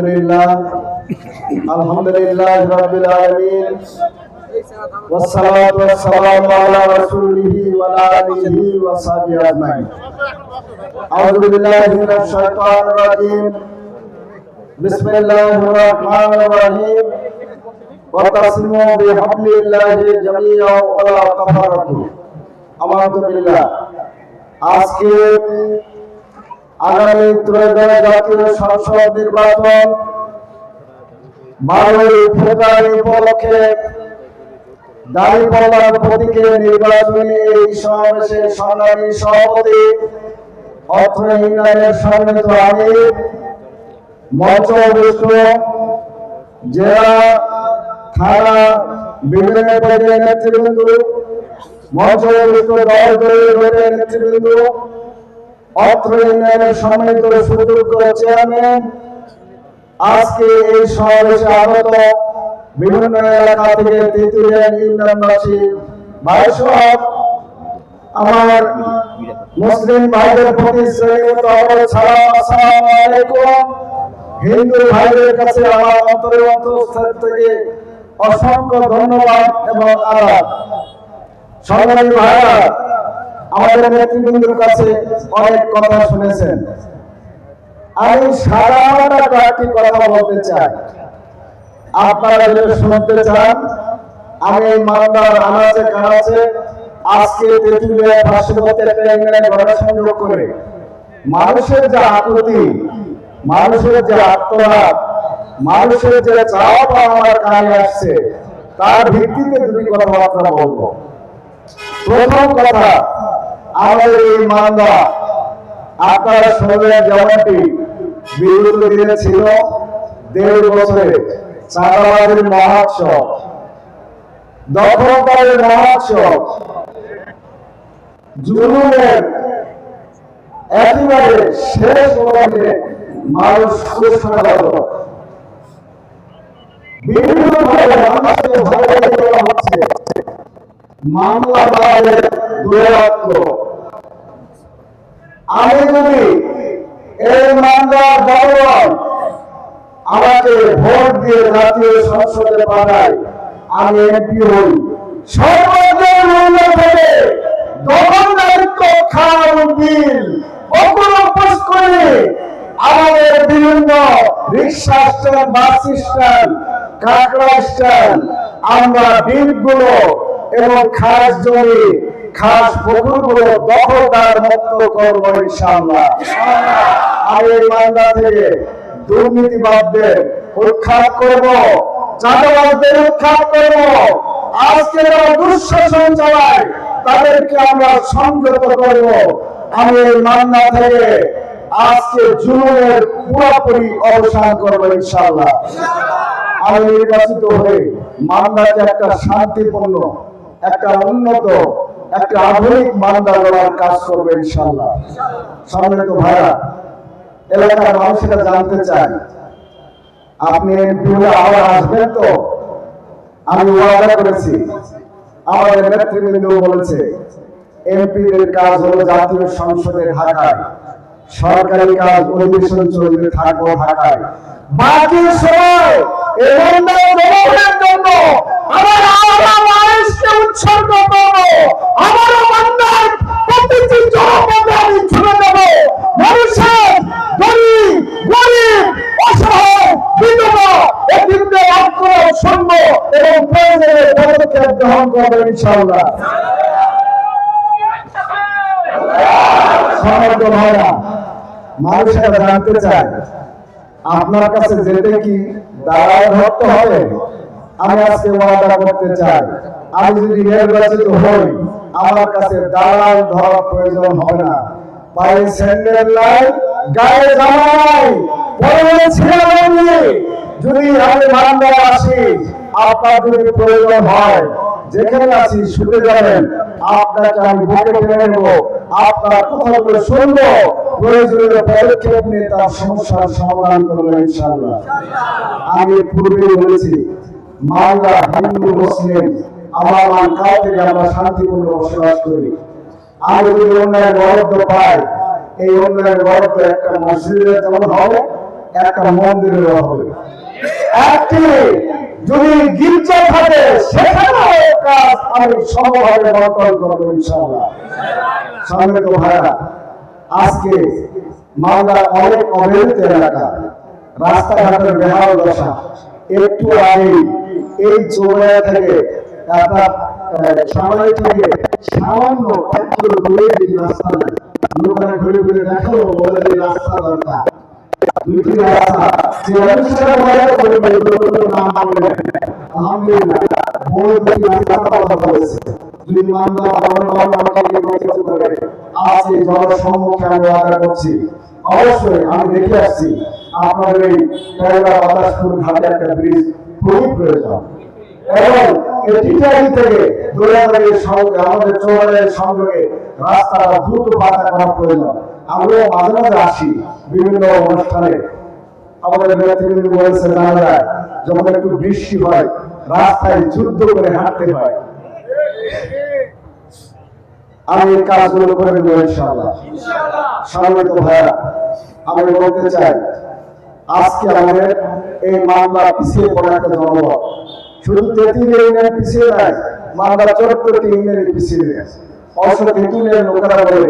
আলহামদুলিল্লাহ আলহামদুলিল্লাহ রাব্বিল আলামিন والصلاة والسلام على رسوله وعلى آله وصحبه أجمعين أعوذ بالله من الشيطان الرجيم بسم الله الرحمن الرحيم وتصموا بحبل الله جميعا ولا تفرقوا আমানত বিল্লাহ আজকে আগামী ত্রয়োদশ জাতীয় সংসদ নির্বাচন বারোই ফেব্রুয়ারি উপলক্ষে দাঁড়িপাল্লার প্রতীকে নির্বাচনী এই সমাবেশে সংগ্রামী সভাপতি অর্থ ইউনিয়নের সম্মিলিত আমির মঞ্চ জেলা, থানা বিভিন্ন পর্যায়ে নেতৃবৃন্দ, মঞ্চ দল দলের নেতৃবৃন্দ অর্থ ইউনিয়নের সম্মিলিত সুযোগ্য চেয়ারম্যান আজকে এই সমাবেশে আগত বিভিন্ন এলাকা থেকে তেঁতুলিয়া ইউনিয়নবাসী ভাইসহ আমার মুসলিম ভাইদের প্রতি শ্রেণীগত সালাম আলাইকুম। হিন্দু ভাইদের কাছে আমার অন্তরের থেকে অসংখ্য ধন্যবাদ এবং আদাব সংগ্রামী ভাইরা আমাদের নেতৃবৃন্দের কাছে অনেক কথা শুনেছেন। আমি সাধারণ কয়েকটি কথা বলতে চাই। আপনারা যদি শুনতে চান, আমি মালদার আনাচে কানাচে আজকে তেঁতুলিয়া পার্শ্ববর্তী একটা ইংল্যান্ড ঘটনা সংযোগ করে। মানুষের যে আকুতি, মানুষের যে আত্মহাত মানুষের যে চাওয়া আমার কানে আসছে, তার ভিত্তিতে দুটি কথাবার্তা বলব। প্রথম কথা আমাদের এই মালদা আপনারা শুনলেন যেমনটি দিনে ছিল দেড় বছরে চাঁদাবাদের মহোৎসব দখলদারের মহোৎসব। জুলুমের একেবারে শেষ পর্যায়ে মানুষ বিভিন্ন মামলা দূরত্ব আমি যদি এই মামলার জনগণ আমাকে ভোট দিয়ে জাতীয় সংসদে পাঠায় আমি এমপি হই। সর্বজন মূল্য খাওয়ার বিল অপরোপস করে আমাদের বিভিন্ন রিক্সা স্ট্যান্ড, বাস স্ট্যান্ড, কাঁকড়া স্ট্যান্ড, আমরা বিলগুলো এবং খাস জমি খাস পুকুরগুলো দখলদার মুক্ত ইনশাআল্লাহ। আমি এই থেকে দুর্নীতিবাদদের উৎখাত করব উৎখাত করব। আজকে যারা দুঃশাসন চালায়, তাদেরকে আমরা সংযত করব। আমি এই মান্না থেকে আজকে জুলুমের পুরোপুরি অবসান করব ইনশাআল্লাহ। আমি নির্বাচিত হয়ে মান্দাকে একটা শান্তিপূর্ণ, একটা উন্নত একটা আধুনিক গড়ার কাজ করবে ইনশাআল্লাহ। সম্মানিত ভাইরা, এলাকার মানুষেরা জানতে চায়। আপনি আবার আসবেন তো? আমি ওয়াদা করেছি। আমাদের নেতৃবৃন্দ বলেছে কাজ হলো জাতীয় সংসদে ঢাকায়। সরকারি কাজ অধিবেশন চলবে থাকব ঢাকায়। বাকি সময় জন্য আমার মানুষকে উৎসর্গ করব আমার মান্নার প্রতিটি জনপদে আমি ছুড়ে দেব মানুষের গরিব গরিব অসহায় বিধবা এতিমদের আক্রমণ শুনব এবং প্রয়োজনে পদক্ষেপ গ্রহণ করব ইনশাআল্লাহ। সমর্থ ভাইরা মানুষেরা জানতে চায় আপনার কাছে যেতে কি দাঁড়ায় ধরতে হবে? আমি আজকে ওয়াদা করতে চাই, আমি যদি নির্বাচিত হই, আমার কাছে দালাল ধরার প্রয়োজন হবে না। পায়ে স্যান্ডেল নাই গায়ে জামা নাই পরনে ছিলাম যদি আমি মানব আসি, আপনার যদি প্রয়োজন হয় যেখানে আছি শুনে যাবেন আপনাকে আমি বুকে টেনে নেব। আপনার কথাগুলো শুনব? প্রয়োজনীয় পদক্ষেপ নিয়ে তার সমস্যার সমাধান করব ইনশাআল্লাহ। আমি পূর্বে বলেছি, মালদা হিন্দু মুসলিম, আমার মান কাল থেকে আমরা শান্তিপূর্ণ বসবাস করি। আমি যদি অন্যায় বরাদ্দ পাই, এই অন্যায় বরাদ্দ একটা মসজিদের যেমন হবে, একটা মন্দিরের হবে। একটি যদি গির্জা থাকে, সেখানেও কাজ আমি সমভাবে বন্টন করব ইনশাআল্লাহ। ভাইরা আজকে মালদা অনেক অবহেলিত এলাকা, রাস্তাঘাটের বেহাল দশা, একটু আগে এই চৌড়া থেকে সামনে থেকে সামান্য একটু দূরে রাস্তা নাই ঘুরে ঘুরে দেখো, বলে রাস্তা দরকার। অবশ্যই আমি দেখে আসছি আপনাদের বাতাসপুর ঘাটে একটা ব্রিজ খুবই প্রয়োজন এবং এই টিটারি থেকে দৌড়াদৌড়ির সঙ্গে আমাদের চৌড়ের সংযোগে রাস্তাটা দ্রুত পাতা করা প্রয়োজন। আমরাও মাঝে মাঝে আসি বিভিন্ন অনুষ্ঠানে। আমাদের নেতৃবৃন্দ বলেছে জানা যখন একটু বৃষ্টি হয়, রাস্তায় যুদ্ধ করে হাঁটতে হয়। আমি এই কাজগুলো করে দেবো ইনশাআল্লাহ। সম্মানিত ভাইয়া আমি বলতে চাই, আজকে আমাদের এই মামলা পিছিয়ে পড়া একটা জনপদ। শুধু তেঁতুলিয়া ইউনিয়ন পিছিয়ে নাই মামলা চৌহত্তরটি ইউনিয়ন পিছিয়ে গেছে। অবশ্য তেঁতুলিয়ার লোকেরা বলে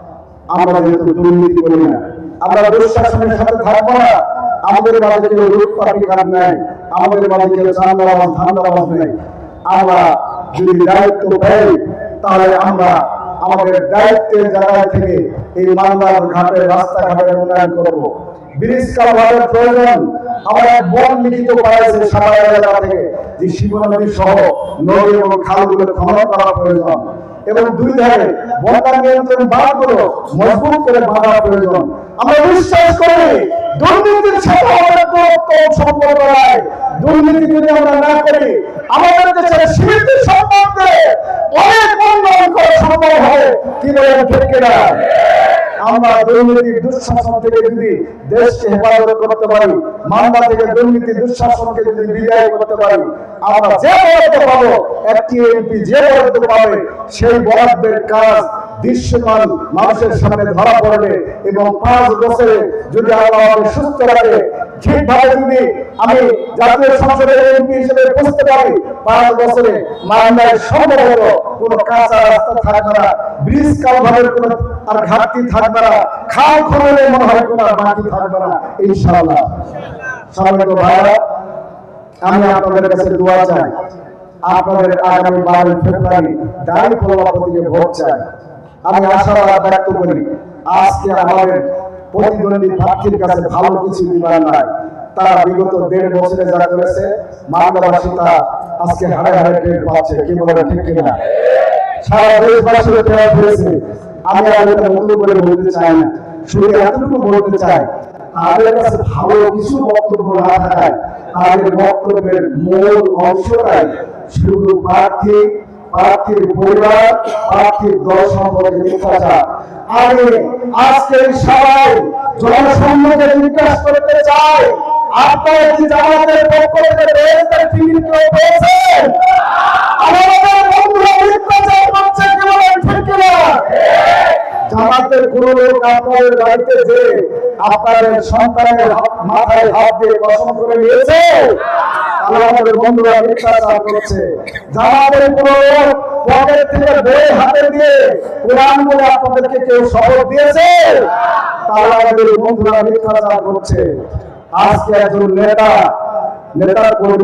আমরা যেহেতু দুর্নীতি করি না, আমরা দুঃশাসনের সাথে থাকব না, আমাদের মাঝে কেউ লুটপাটি কাজ নেই, আমাদের মাঝে কেউ চান্দাবাজ ধান্দাবাজ নেই। আমরা যদি দায়িত্ব পাই, তাহলে আমরা আমাদের দায়িত্বের জায়গা থেকে এই মালদার ঘাটের রাস্তাঘাটের উন্নয়ন করব। প্রয়োজন, আমার এক বন লিখিত পাইছে সারা এলাকা থেকে, যে শিব নদী সহ নদী এবং খালগুলো খনন করা প্রয়োজন। এবং দুই ধারে বন্যা নিয়ন্ত্রণ বাঁধগুলো মজবুত করে বাঁধা প্রয়োজন। আমরা বিশ্বাস করি, দুর্নীতির সাথে আমাদের সম্পর্ক নাই দুর্নীতি যদি আমরা না করি, আমাদের দেশের সীমিত সম্পর্কে অনেক উন্নয়ন করা সম্ভব হবে কি বলেন, ঠিক কিনা? আমরা দুর্নীতি দুঃশাসন থেকে যদি দেশকে হেফাজত করতে পারি মামলা থেকে দুর্নীতি দুঃশাসনকে যদি বিদায় করতে পারি আমরা যে বরাদ্দ পাবো, একটি যে বরাদ্দ পাবে, সেই বরাদ্দের কাজ দৃশ্যমান মানুষের সামনে ধরা পড়বে এবং পাঁচ বছরে যদি আল্লাহ সুস্থ রাখে, ঠিকভাবে যদি আমি জাতীয় সংসদের এমপি হিসেবে বুঝতে পারি, পাঁচ বছরে মামলায় সম্ভবত কোনো কাঁচা রাস্তা থাকবে না, ব্রিজ কালভারের কোনো আর ঘাটতি থাকবে না, খাল খননের মনে হয় কোনো আর বাকি থাকবে না, ইনশাআল্লাহ। সম্মানিত ভাইরা আমি আপনাদের কাছে দোয়া চাই। আপনাদের আগামী বারোই ফেব্রুয়ারি দাঁড়ি প্রভাবতীকে ভোট চাই। আমি আশাবাদ ব্যক্ত করি, আজকে আমাদের প্রতিদ্বন্দ্বী প্রার্থীর কাছে ভালো কিছু দিবার নাই। তারা বিগত দেড় বছরে যারা করেছে, মালদাবাসী তারা আজকে হাড়ে হাড়ে টের পাচ্ছে, কি বলে ঠিক কিনা সারা দেশবাসীর টের হয়েছে আমি আর নতুন করে বলতে চাই না। শুধু এতটুকু বলতে চাই তাদের কাছে ভালো কিছু বক্তব্য না থাকায় তাদের বক্তব্যের মূল অংশটাই শুধু প্রার্থী, প্রার্থীর পরিবার, প্রার্থীর দল সম্পর্কে মিথ্যাচার। আমি আজকে সবাই জনসম্মুখে জিজ্ঞাসা করতে চাই, আপনারা কি জামাতের পক্ষ থেকে রেজিস্টার টিভি কেউ পেয়েছেন? আমাদের বন্ধুরা মিথ্যাচার করছে কি বলেন ঠিক কিনা? জামাতের কোন লোক আপনাদের বাড়িতে যে আপনাদের সন্তানের মাথায় হাত দিয়ে কসম করে নিয়েছে আমাদের বন্ধুরা মিথ্যাচার জামাতের লোক পকেট থেকে বই হাতে দিয়ে কোরআন বলে আপনাদেরকে কেউ শপথ দিয়েছে, তাহলে আমাদের বন্ধুরা মিথ্যাচার করছে। আজকে একজন নেতা, নেতার কোনো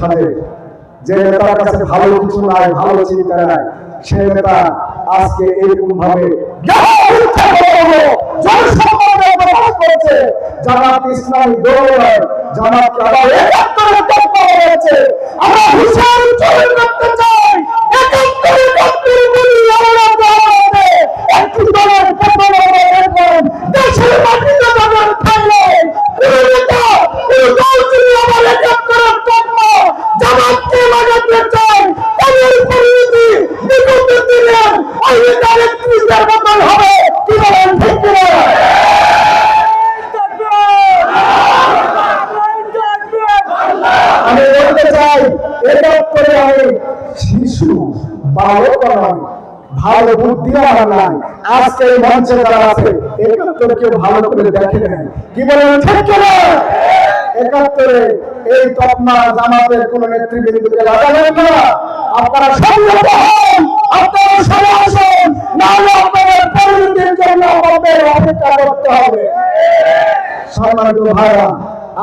সাথে, যে নেতার কাছে ভালো কিছু নাই, ভালো চিন্তা নাই সে আজকে এরকম ভাবে করেছে। ইসলামী দৌড় জামাত আমরা হুশিয়ারি চলে করতে চাই একাত্তরে তৎপর বলি আমরা জামাতে একটি দল নেতৃত্বের পতন হবে কি বলেন ঠিক কিনা আমি বলতে চাই একাত্তরে আমি শিশু নয় ভালো বুদ্ধি আমার নাই। আজকে এই মঞ্চে যারা আছে একাত্তর কেউ ভালো করে দেখে নেন। কি বলেন ঠিক একাত্তরে এই তপমা জামাতের কোন নেতৃবৃন্দকে লাগাবেন না। আপনারা সংযত হন আপনারা সরে আসুন। নাহলে আপনাদের জন্য আমাদের অপেক্ষা করতে হবে। সম্মানিত ভাইরা,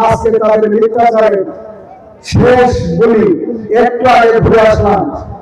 আজকে তাদের মিথ্যাচারের শেষ বলি একটু আগে ঘুরে আসলাম।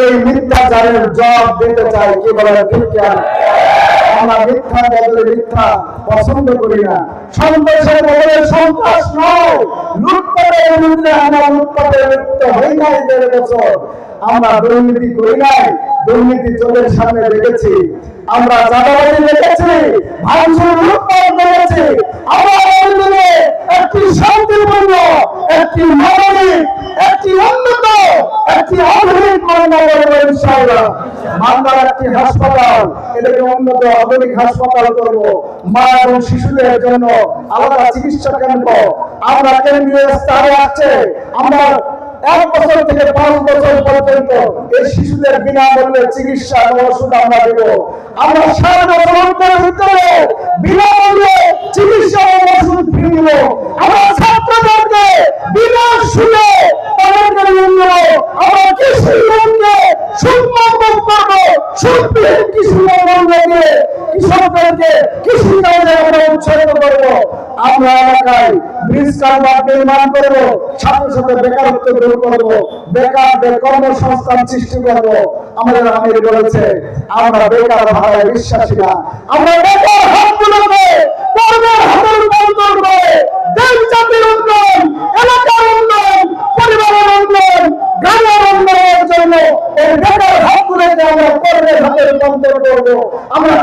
এই দিতে চাই। কি বলে ঠিক আমরা মিথ্যা বদলে মিথ্যা, পছন্দ করি না। বদলে নয়। বিরুদ্ধে আমরা হই নাই দেড় বছর। আমরা দুর্নীতি করি নাই। দুর্নীতি চোখের সামনে দেখেছি। আমরা চাঁদাবাজি দেখেছি। ভাঙচুর, লুটপাট দেখেছি। আমরা একটি একটি মানবিক একটি উন্নত, একটি আধুনিক করব ইনশাআল্লাহ। মামলার একটি হাসপাতাল এটাকে উন্নত আধুনিক হাসপাতাল করব। মা এবং শিশুদের জন্য আলাদা চিকিৎসা কেন্দ্র। আমরা কেন্দ্রীয় স্তরে আছে আমরা এক বছর থেকে পাঁচ বছর পর্যন্ত এই শিশুদের বিনামূল্যে চিকিৎসা ওষুধ আমরা দেব। আমরা সাত বছর অন্তরের ভিতরে বিনামূল্যে চিকিৎসা ওষুধ ফ্রি দিব। আমরা ছাত্রদেরকে বিনা সুদে তাদেরকে ঋণ দেব আমরা কৃষি ঋণকে সুদমুক্ত করব সুদবিহীন কৃষি ঋণকে কৃষকদেরকে কৃষি কাজে আমরা উৎসাহিত করব আমরা এলাকায় ব্রিজ কালভার্ট নির্মাণ করব সাথে করব সৃষ্টি করব। আমাদের আমির বলেছে, আমরা বেকার ভাড়ায় বিশ্বাসী না। আমরা বেকার হাতগুলোকে কর্মের হাতে রূপান্তর করে দেশ জাতির উন্নয়ন, এলাকার উন্নয়ন, পরিবারের হাতে করব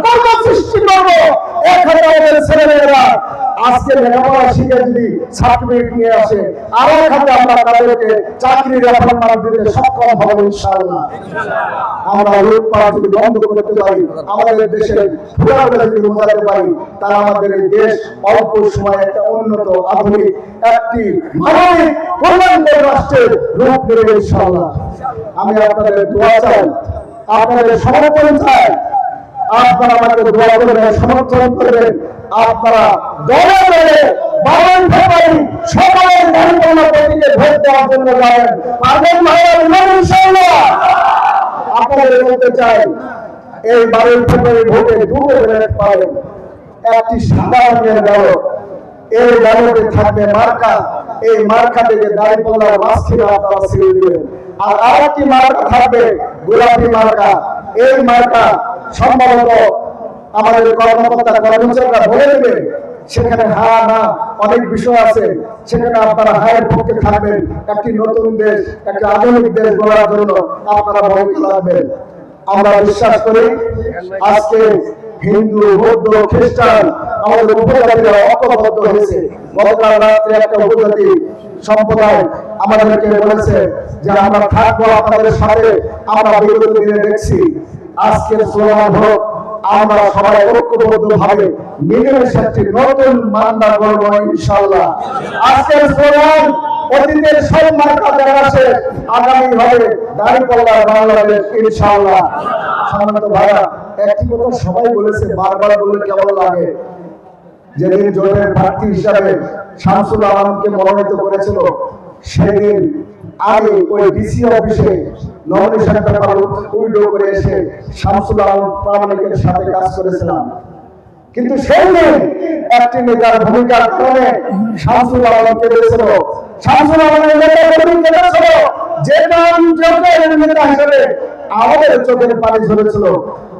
কর্ম সৃষ্টি করব। এক হাজারের ছেলেমেয়েরা আজকে লেখাপড়া শিখে যদি সার্টিফিকেট নিয়ে আসে, আরও খাতে আমরা তাদেরকে চাকরির অ্যাপয়েন্টমেন্ট দিতে সক্ষম হব ইনশাআল্লাহ। আমরা লুটপাট যদি বন্ধ করতে পারি, আমাদের দেশের ফুলাগুলো যদি বোঝাতে পারি তারা আমাদের এই দেশ অল্প সময়ে একটা উন্নত, আধুনিক, একটি মানবিক কল্যাণকর রাষ্ট্রের রূপ নেবে ইনশাআল্লাহ। আমি আপনাদের দোয়া চাই, আপনাদের সমর্থন চাই আপনারা আমাকে দোয়া করবেন সমর্থন করবেন। আপনারা ভোট এই এই থাকবে মার্কা। এই মার্কা থেকে থেকে আপনারা ছেড়ে দিবেন। আর আরেকটি মার্কা থাকবে গোলাপি মার্কা। এই মার্কা সম্ভবত আমাদের কর্মকর্তা কর্মচারীরা বলে দেবে সেখানে হা, না অনেক বিষয় আছে। সেখানে আপনারা হায়ের পক্ষে থাকবেন, একটি নতুন দেশ, একটি আধুনিক দেশ গড়ার জন্য আপনারা ভূমিকা রাখবেন আমরা বিশ্বাস করি, আজকে হিন্দু, বৌদ্ধ, খ্রিস্টান আমাদের উপজাতিরা ঐক্যবদ্ধ হয়েছে। গতকাল রাত্রে একটা উপজাতি সম্প্রদায় আমাদেরকে বলেছে যে, আমরা থাকব আপনাদের সাথে, আমরা বিগত দিনে দেখছি আজকের স্লোগান হোক আমরা সবাই ঐক্যবদ্ধ ভাবে মিলেমিশে একটি নতুন মান্না করব ইনশাল্লাহ আজকের স্লোগান অতীতের সব মার্কা দেখা আছে আগামী হবে দাঁড়িপাল্লার বাংলাদেশ ইনশাল্লাহ সম্মানিত ভাইরা একটি কথা সবাই বলেছে, বারবার বলে কেমন লাগে? যেদিন জোটের প্রার্থী হিসাবে শামসুল আলমকে মনোনীত করেছিল, সেদিন আমি ওই ডিসি অফিসে পেপার করে এসে শামসুল আলম প্রামাণিকের সাথে কাজ করেছিলাম। কিন্তু সেই দিন একটি নেতার ভূমিকার কারণে শামসুল আলম কেঁদেছিল। শামসুল আলমের নেতা যে নাম যোগের নেতা হিসেবে আমাদের চোখের পানি ঝরেছিল।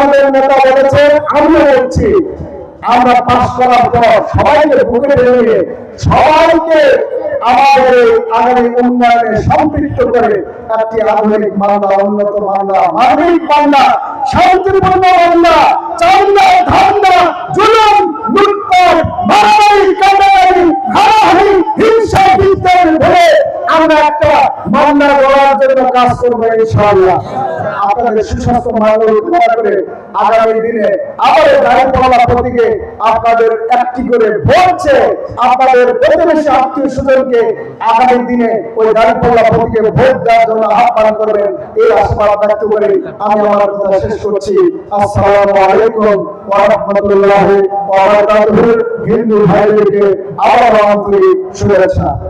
আমাদের নেতা বলেছে, আমিও বলছি, আমরা পাশ করার পর সবাইকে বুকে নিয়ে সবাইকে আমাদের আগামী উন্নয়নে সম্পৃক্ত করে একটি আধুনিক মামলা উন্নত মামলা মানবিক মামলা শান্তিপূর্ণ মামলা চান্দা, ধান্দা, জুলুম আমরা একটা মামলা গড়ার জন্য কাজ করব ইনশাআল্লাহ। আপনাদের সুস্বাস্থ্য মামলা উপকার করে আগামী দিনে আপনাদের একটি করে আপনাদের প্রতিবেশী আত্মীয় স্বজনকে আগামী দিনে ওই ভোট দেওয়ার জন্য আহ্বান করবেন। এই ব্যক্ত করে আমি আমার কথা শেষ করছি। আসসালামু আলাইকুম ওয়া রাহমাতুল্লাহি ওয়া বারাকাতুহু হিন্দু ভাইদেরকে শুভেচ্ছা।